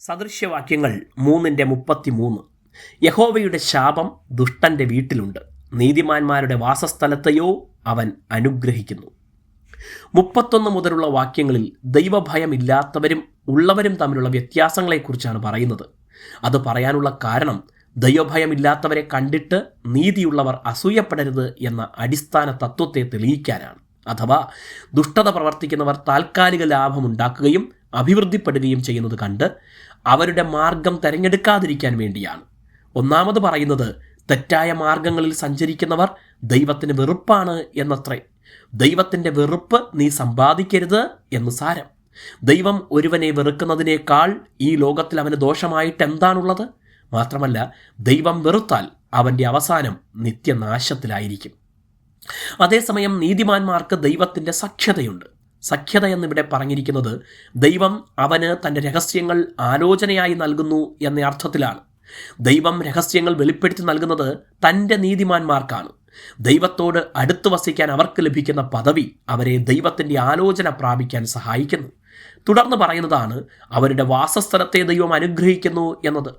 സദൃശ്യവാക്യങ്ങൾ മൂന്നിന്റെ മുപ്പത്തിമൂന്ന്. യഹോവയുടെ ശാപം ദുഷ്ടന്റെ വീട്ടിലുണ്ട്. നീതിമാന്മാരുടെ വാസസ്ഥലത്തെയോ അവൻ അനുഗ്രഹിക്കുന്നു. മുപ്പത്തൊന്ന് മുതലുള്ള വാക്യങ്ങളിൽ ദൈവഭയം ഇല്ലാത്തവരും ഉള്ളവരും തമ്മിലുള്ള വ്യത്യാസങ്ങളെക്കുറിച്ചാണ് പറയുന്നത്. അത് പറയാനുള്ള കാരണം ദൈവഭയമില്ലാത്തവരെ കണ്ടിട്ട് നീതിയുള്ളവർ അസൂയപ്പെടരുത് എന്ന അടിസ്ഥാന തത്വത്തെ തെളിയിക്കാനാണ്. അഥവാ ദുഷ്ടത പ്രവർത്തിക്കുന്നവർ താൽക്കാലിക ലാഭമുണ്ടാക്കുകയും അഭിവൃദ്ധിപ്പെടുകയും ചെയ്യുന്നത് കണ്ട് അവരുടെ മാർഗം തിരഞ്ഞെടുക്കാതിരിക്കാൻ വേണ്ടിയാണ്. ഒന്നാമത് പറയുന്നത് തെറ്റായ മാർഗങ്ങളിൽ സഞ്ചരിക്കുന്നവർ ദൈവത്തിന് വെറുപ്പാണ് എന്നത്രേ. ദൈവത്തിന്റെ വെറുപ്പ് നീ സമ്പാദിക്കരുത് എന്ന് സാരം. ദൈവം ഒരുവനെ വെറുക്കുന്നതിനേക്കാൾ ഈ ലോകത്തിൽ അവന് ദോഷമായിട്ട് എന്താണുള്ളത്? മാത്രമല്ല ദൈവം വെറുത്താൽ അവന്റെ അവസാനം നിത്യനാശത്തിലായിരിക്കും. അതേസമയം നീതിമാന്മാർക്ക് ദൈവത്തിന്റെ സഖ്യതയുണ്ട്. സഖ്യത എന്നിവിടെ പറഞ്ഞിരിക്കുന്നത് ദൈവം അവന് തന്റെ രഹസ്യങ്ങൾ ആലോചനയായി നൽകുന്നു എന്ന അർത്ഥത്തിലാണ്. ദൈവം രഹസ്യങ്ങൾ വെളിപ്പെടുത്തി നൽകുന്നത് തന്റെ നീതിമാന്മാർക്കാണ്. ദൈവത്തോട് അടുത്ത് വസിക്കാൻ അവർക്ക് ലഭിക്കുന്ന പദവി അവരെ ദൈവത്തിന്റെ ആലോചന പ്രാപിക്കാൻ സഹായിക്കുന്നു. തുടർന്ന് പറയുന്നതാണ് അവരുടെ വാസസ്ഥലത്തെ ദൈവം അനുഗ്രഹിക്കുന്നു എന്നത്.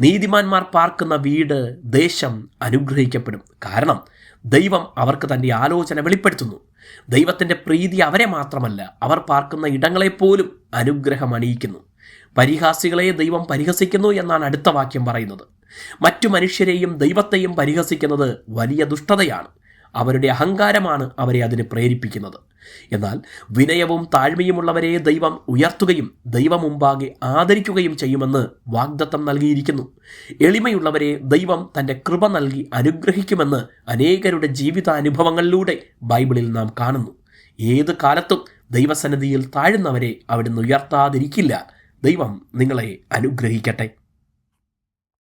നീതിമാന്മാർ പാർക്കുന്ന വീട് ദേശം അനുഗ്രഹിക്കപ്പെടും. കാരണം ദൈവം അവർക്ക് തന്റെ ആലോചന വെളിപ്പെടുത്തുന്നു. ദൈവത്തിന്റെ പ്രീതി അവരെ മാത്രമല്ല അവർ പാർക്കുന്ന ഇടങ്ങളെപ്പോലും അനുഗ്രഹം അണിയിക്കുന്നു. പരിഹാസികളെ ദൈവം പരിഹസിക്കുന്നു എന്നാണ് അടുത്ത വാക്യം പറയുന്നത്. മറ്റു മനുഷ്യരെയും ദൈവത്തെയും പരിഹസിക്കുന്നത് വലിയ ദുഷ്ടതയാണ്. അവരുടെ അഹങ്കാരമാണ് അവരെ അതിന് പ്രേരിപ്പിക്കുന്നത്. എന്നാൽ വിനയവും താഴ്മയുമുള്ളവരെ ദൈവം ഉയർത്തുകയും ദൈവം മുമ്പാകെ ആദരിക്കുകയും ചെയ്യുമെന്ന് വാഗ്ദത്തം നൽകിയിരിക്കുന്നു. എളിമയുള്ളവരെ ദൈവം തന്റെ കൃപ നൽകി അനുഗ്രഹിക്കുമെന്ന് അനേകരുടെ ജീവിതാനുഭവങ്ങളിലൂടെ ബൈബിളിൽ നാം കാണുന്നു. ഏത് കാലത്തും ദൈവസന്നിധിയിൽ താഴുന്നവരെ അവിടുന്ന് ഉയർത്താതിരിക്കില്ല. ദൈവം നിങ്ങളെ അനുഗ്രഹിക്കട്ടെ.